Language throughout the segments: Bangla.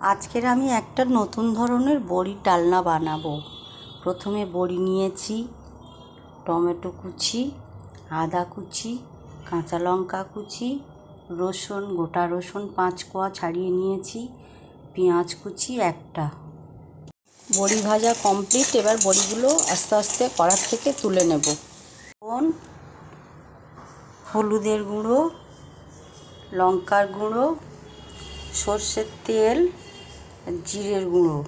আজকের আমি একটা নতুন ধরনের বড়ির ডালনা বানাবো। প্রথমে বড়ি নিয়েছি, টমেটো কুচি, আদা কুচি, কাঁচা লঙ্কা কুচি, রসুন, গোটা রসুন পাঁচ কোয়া ছাড়িয়ে নিয়েছি, পেঁয়াজ কুচি একটা। বড়ি ভাজা কমপ্লিট, এবার বড়িগুলো আস্তে আস্তে কড়ার থেকে তুলে নেব। লবণ, হলুদের গুঁড়ো, লঙ্কার গুঁড়ো, সর্ষের তেল জিরের গুঁড়ো।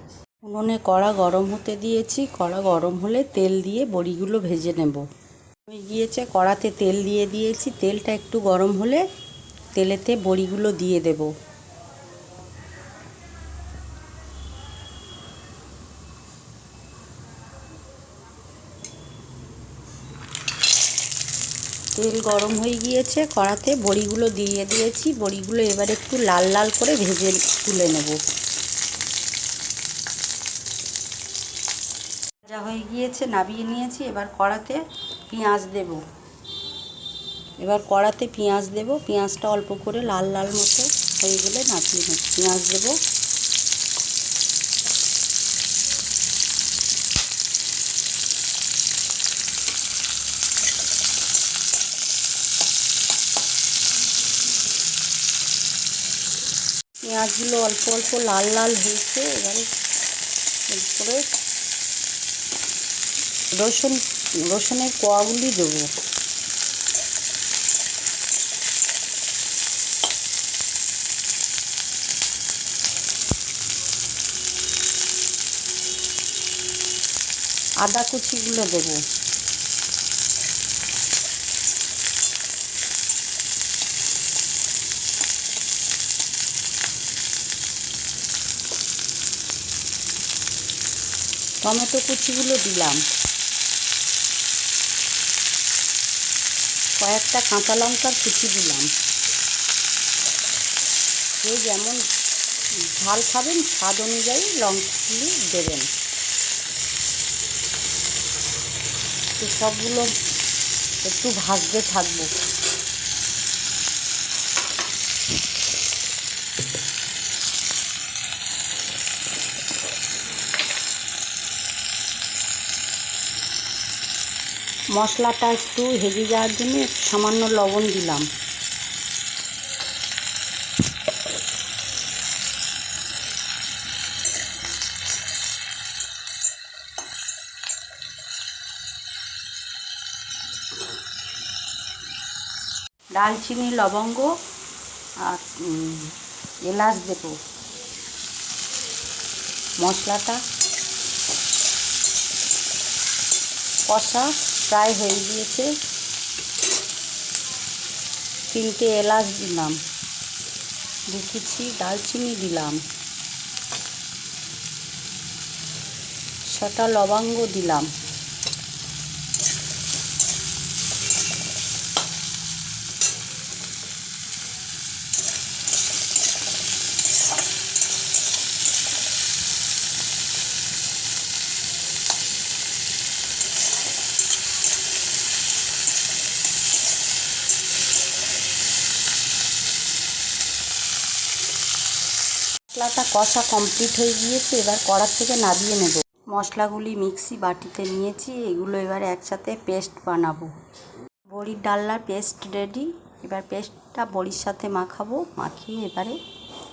উনুনে কড়া গরম হতে দিয়েছি। কড়া গরম হলে তেল দিয়ে বড়িগুলো ভেজে নেব। হয়ে গিয়েছে, কড়াতে তেল দিয়ে দিয়েছি। তেলটা একটু গরম হলে তেলেতে বড়িগুলো দিয়ে দেব। তেল গরম হয়ে গিয়েছে, কড়াতে বড়িগুলো দিয়ে দিয়েছি। বড়িগুলো এবার একটু লাল লাল করে ভেজে তুলে নেব। ভাজা হয়ে গিয়েছে, নাবিয়ে নিয়েছি, এবার কড়াতে পেঁয়াজ দেব। এবার কড়াতে পেঁয়াজ দেব, পেঁয়াজটা অল্প করে লাল লাল মতো হয়ে গেলে নাবিয়ে নেব। পেঁয়াজ দেব। পেঁয়াজগুলো অল্প অল্প লাল লাল হয়েছে, এবারে এরপরে রসুন রসুনের কোয়াগুলি দেবো। আদা কুচিগুলো দেবো। টমেটো কুচিগুলো দিলাম। কয়েকটা কাঁচা লঙ্কার কুচি দিলাম। যে যেমন ঝাল খাবেন, স্বাদ অনুযায়ী লঙ্কাগুলি দেবেন। তো সবগুলো একটু ভাজতে থাকব। মশলাটা একটু হেজে যাওয়ার জন্য সামান্য লবণ দিলাম। ডালচিনি, লবঙ্গ আর এলাচ দেবো। মশলাটা কষা প্রায় হয়ে গিয়েছে। তিনটে এলাচ দিলাম। দেখেছি দালচিনি দিলাম। ছটা লবঙ্গ দিলাম। মশলাটা কষা কমপ্লিট হয়ে গিয়েছে, এবার কড়ার থেকে নাবিয়ে নেব। মশলাগুলি মিক্সি বাটিতে নিয়েছি, এগুলো এবার একসাথে পেস্ট বানাবো। বড়ির ডালনার পেস্ট রেডি, এবার পেস্টটা বড়ির সাথে মাখাবো, মাখিয়ে এবারে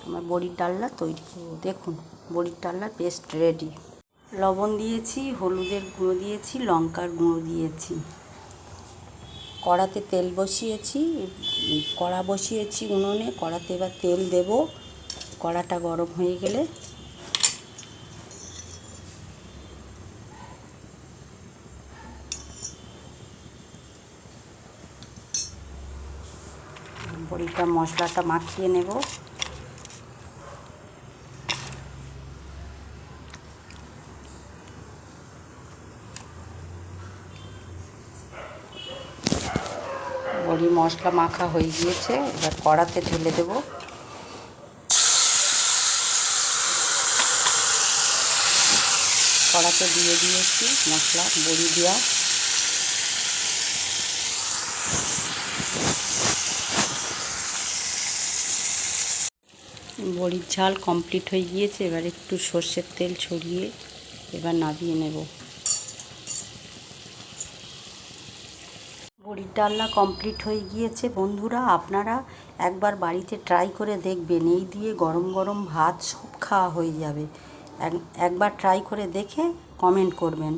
আমার বড়ির ডালনা তৈরি করব। দেখুন, বড়ির ডালনার পেস্ট রেডি। লবণ দিয়েছি, হলুদের গুঁড়ো দিয়েছি, লঙ্কার গুঁড়ো দিয়েছি। কড়াতে তেল বসিয়েছি, কড়া বসিয়েছি উনুনে, কড়াতে এবার তেল দেবো। কড়াটা গরম হয়ে গেলে বড়িটা, মশলাটা মাখিয়ে নেব। বড়ি, মশলা মাখা হয়ে গিয়েছে, এবার কড়াতে ঢেলে দেবো। কড়াতে দিয়ে দিয়েছি মশলা, বড়ি দেওয়া। বড়ির ঝাল কমপ্লিট হয়ে গিয়েছে, এবার একটু সর্ষের তেল ছড়িয়ে এবার নামিয়ে নেব। বড়ির ডালনা কমপ্লিট হয়ে গিয়েছে। বন্ধুরা, আপনারা একবার বাড়িতে ট্রাই করে দেখবেন, এই দিয়ে গরম গরম ভাত সব খাওয়া হয়ে যাবে। একবার ট্রাই করে দেখে কমেন্ট করবেন।